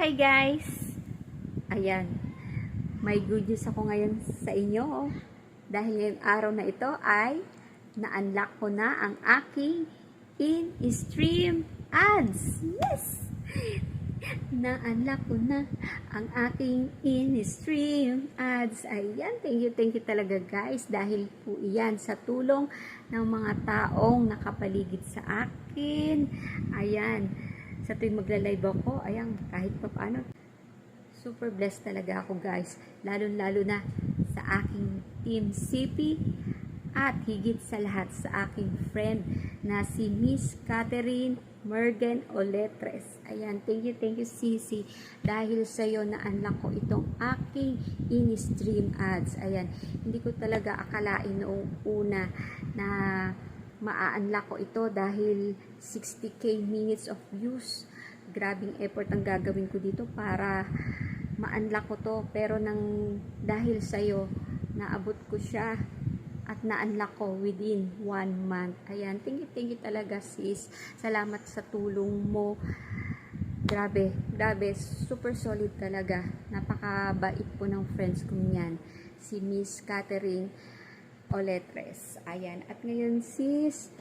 Okay guys, ayan, may good news ako ngayon sa inyo. Dahil ngayong araw na ito ay na-unlock ko na ang aking in-stream ads. Yes! Na-unlock ko na ang aking in-stream ads. Ayan, thank you, thank you talaga guys. Dahil po iyan sa tulong ng mga taong nakapaligid sa akin. Ayan, sa tuwing magla-live ako, ayan, kahit pa paano, super blessed talaga ako guys. Lalo-lalo na sa aking team CP at higit sa lahat sa aking friend na si Miss Catherine Mergen Oletres. Ayan, thank you, thank you Sisi. Dahil sa iyo na unlock ko itong aking in-stream ads. Ayan, hindi ko talaga akalain noong una na maa-unlock ko ito dahil 60k minutes of views. Grabing effort ang gagawin ko dito para ma-unlock ko to. Pero nang dahil sa'yo, naabot ko siya at na-unlock ko within one month. Ayan, thank you, thank you talaga sis. Salamat sa tulong mo. Grabe, grabe, super solid talaga. Napakabait po ng friends ko niyan. Si Miss Catherine Oletres. Ayan. At ngayon sis,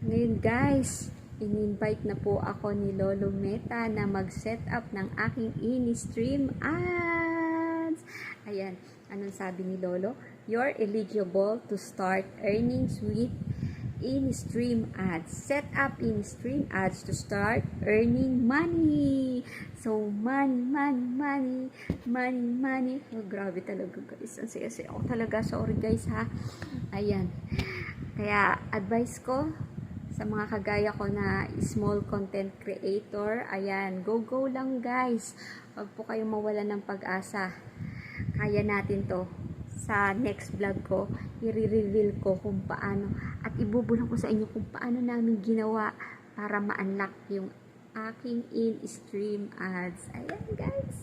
ngayon guys, in-invite na po ako ni Lolo Meta na mag-set up ng aking in-stream ads. Ayan. Anong sabi ni Lolo? You're eligible to start earnings with in-stream ads. Set up in-stream ads to start earning money. So, money, money, money, money, money. Oh, grabe talaga guys. Ang saya-saya ako talaga. Sorry guys ha. Ayan. Kaya, advice ko sa mga kagaya ko na small content creator, ayan, go go lang guys. Huwag po kayong mawala ng pag-asa. Kaya natin to sa next vlog ko, i-reveal ko kung paano at ibubulong ko sa inyo kung paano namin ginawa para ma-unlock yung aking in-stream ads. Ayan guys.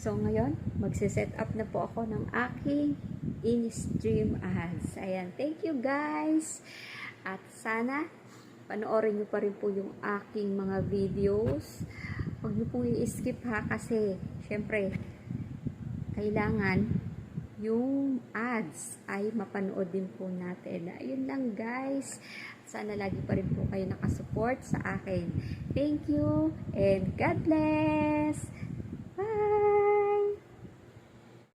So ngayon, magse-set up na po ako ng aking in-stream ads. Ayan, thank you guys. At sana panoorin nyo pa rin po yung aking mga videos. Huwag nyo pong i-skip ha kasi syempre kailangan yung ads ay mapanood din po natin. Ayun lang guys. Sana lagi pa rin po kayo nakasupport sa akin. Thank you and God bless!